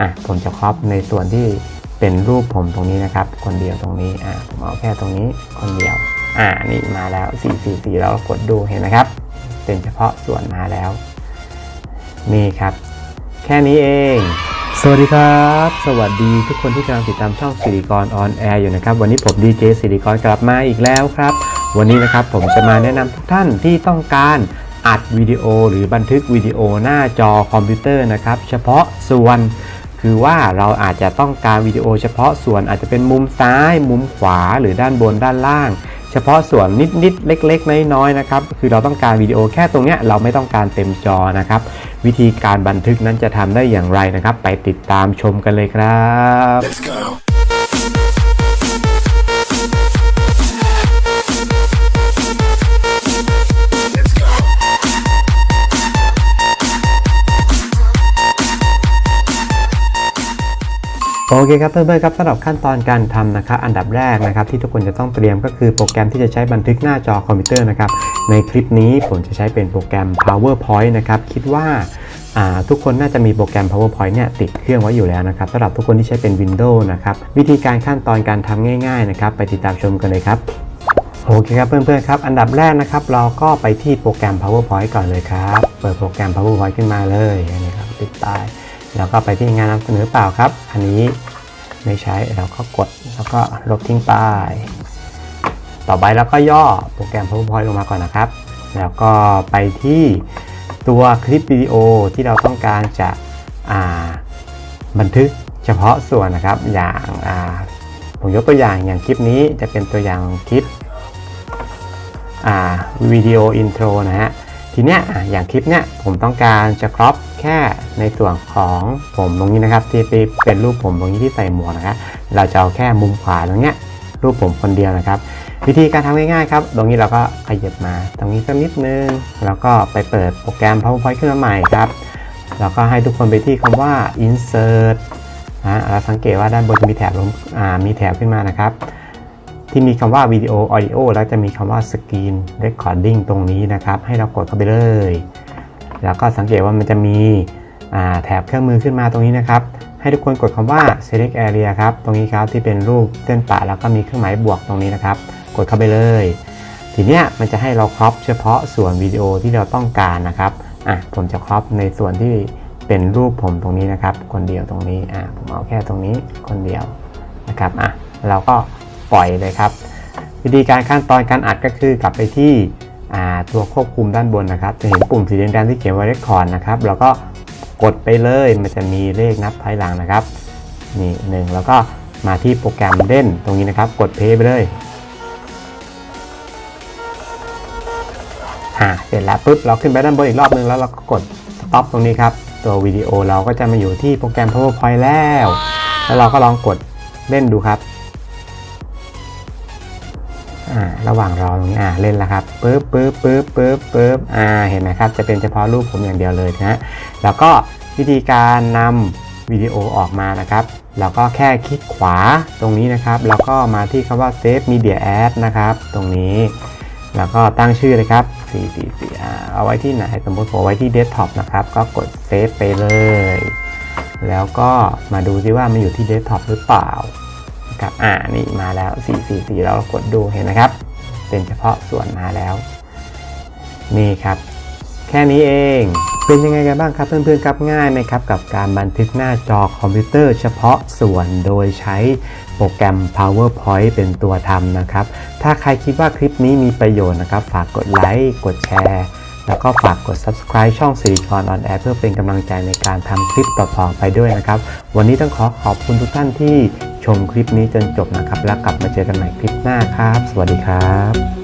อะผมจะครอปในส่วนที่เป็นรูปผมตรงนี้นะครับ คนเดียวตรงนี้อะผมเอาแค่ตรงนี้คนเดียว อ่านี่มาแล้ว 444 แล้วกดดูเห็นไหมครับ เป็นเฉพาะส่วนมาแล้ว นี่ครับ แค่นี้เองสวัสดีครับ สวัสดีทุกคนที่กำลังติดตามช่องสิริกรออนแอร์อยู่นะครับ วันนี้ผมดีเจสิริกรกลับมาอีกแล้วครับ วันนี้นะครับผมจะมาแนะนำทุกท่านที่ต้องการอัดวิดีโอหรือบันทึกวิดีโอหน้าจอคอมพิวเตอร์นะครับ เฉพาะส่วน คือว่าเราอาจจะต้องการวิดีโอเฉพาะส่วนอาจจะเป็นมุมซ้าย มุมขวาหรือด้านบนด้านล่าง เฉพาะส่วนนิดๆเล็ก ๆ น้อยๆนะครับคือเราต้องการวิดีโอแค่ตรงเนี้ยเราไม่ต้องการเต็มจอนะครับ วิธีการบันทึกนั้นจะทำได้อย่างไรนะครับ ไปติดตามชมกันเลยครับ Let's go. โอเคครับเพื่อนๆครับสำหรับขั้นตอนการทำนะครับอันดับแรกนะครับที่ทุกคนจะต้องเตรียมก็คือโปรแกรมที่จะใช้บันทึกหน้าจอคอมพิวเตอร์นะครับในคลิปนี้ผมจะใช้เป็นโปรแกรม PowerPoint นะครับคิดว่าทุกคนน่าจะมีโปรแกรม PowerPoint เนี่ยติดเครื่องไว้อยู่แล้วนะครับสำหรับทุกคนที่ใช้เป็น Windows นะครับวิธีการขั้นตอนการทำง่ายๆนะครับไปติดตามชมกันเลยครับโอเคครับเพื่อนๆครับอันดับแรกนะครับเราก็ไปที่โปรแกรม PowerPoint ก่อนเลยครับเปิดโปรแกรม PowerPoint ขึ้นมาเลยนนี้ครับติดใต้ แล้วก็ไปที่งานนำเสนอเปล่าครับ อันนี้ไม่ใช้เราก็กดแล้วก็ลบทิ้งไป ต่อไปเราก็ย่อโปรแกรม PowerPoint ลงมาก่อนนะครับ แล้วก็ไปที่ตัวคลิปวิดีโอที่เราต้องการจะบันทึกเฉพาะส่วนนะครับ อย่างาผมยกตัวอย่างอย่างคลิปนี้จะเป็นตัวอย่างคลิปวิดีโออินโทรนะฮะทีเนี้ยอย่างคลิปเนี้ยผมต้องการจะครอป ค่ในส่วนของผมตรงนี้นะครับ ที่เป็นรูปผมตรงนี้ที่ใส่หมวกนะครับเราจะเอาแค่มุมขวาตรงเนี้ยรูปผมคนเดียวนะครับ วิธีการทำง่ายๆครับ ตรงนี้เราก็ขยับมาตรงนี้สักนิดนึง แล้วก็ไปเปิดโปรแกรม PowerPoint ขึ้นมาใหม่ครับ แล้วก็ให้ทุกคนไปที่คำว่า insert นะเราสังเกตว่าด้านบนมีแถบมีแถบขึ้นมานะครับ ที่มีคำว่าวิดีโอ audio แล้วจะมีคำว่า screen recording ตรงนี้นะครับ ให้เรากดเข้าไปเลย แล้วก็สังเกตว่ามันจะมีแถบเครื่องมือขึ้นมาตรงนี้นะครับ ให้ทุกคนกดคำว่า select area ครับ ตรงนี้ครับที่เป็นรูปเส้นปะแล้วก็มีเครื่องหมายบวกตรงนี้นะครับ กดเข้าไปเลย ทีเนี้ยมันจะให้เราครอปเฉพาะส่วนวิดีโอที่เราต้องการนะครับ อะผมจะครอปในส่วนที่เป็นรูปผมตรงนี้นะครับ คนเดียวตรงนี้ อะผมเอาแค่ตรงนี้คนเดียวนะครับ อะเราก็ปล่อยเลยครับ วิธีการขั้นตอนการอัดก็คือกลับไปที่ ตัวควบคุมด้านบนนะครับ จะเห็นปุ่มสีแดงๆที่เขียนว่า record นะครับแล้วก็กดไปเลยมันจะมีเลขนับถอยหลังนะครับนี่หนึ่งแล้วก็มาที่โปรแกรมเล่นตรงนี้นะครับ กดเพย์ไปเลยอ่าเสร็จแล้วปุ๊บเราขึ้นไปด้านบนอีกรอบนึงแล้วเราก็กด stop ตรงนี้ครับ ตัววิดีโอเราก็จะมาอยู่ที่โปรแกรม PowerPoint แล้ว แล้วเราก็ลองกดเล่นดูครับ อ่าระหว่างรอตรงนี้อ่าเล่นแล้วครับปึ๊บปึ๊บปึ๊บปึ๊บปึ๊บอ่าเห็นไหมครับจะเป็นเฉพาะรูปผมอย่างเดียวเลยนะแล้วก็วิธีการนำวิดีโอออกมานะครับเราก็แค่คลิกขวาตรงนี้นะครับ แล้วก็มาที่คำว่า Save Media ad นะครับ ตรงนี้แล้วก็ตั้งชื่อเลยครับ444อ่าเอาไว้ที่ไหน สมมติผมเอาไว้ที่เดสก์ท็อปนะครับ ก็กดเซฟไปเลย แล้วก็มาดูซิว่ามันอยู่ที่เดสก์ท็อปหรือเปล่า นะครับอ่านี่มาแล้ว 444 แล้วเรากดดูเห็นนะครับ เป็นเฉพาะส่วนมาแล้ว นี่ครับ แค่นี้เองเป็นยังไงกันบ้างครับเพื่อนๆครับง่ายไหมครับ กับการบันทึกหน้าจอคอมพิวเตอร์เฉพาะส่วนโดยใช้โปรแกรม PowerPoint เป็นตัวทำนะครับ ถ้าใครคิดว่าคลิปนี้มีประโยชน์นะครับ ฝากกดไลค์กดแชร์แล้วก็ฝากกด subscribe ช่องสิริคอนออนแอร์เพื่อเป็นกำลังใจในการทำคลิปต่อๆไปด้วยนะครับ วันนี้ต้องขอขอบคุณทุกท่านที่ ชมคลิปนี้จนจบนะครับ แล้วกลับมาเจอกันใหม่คลิปหน้าครับ สวัสดีครับ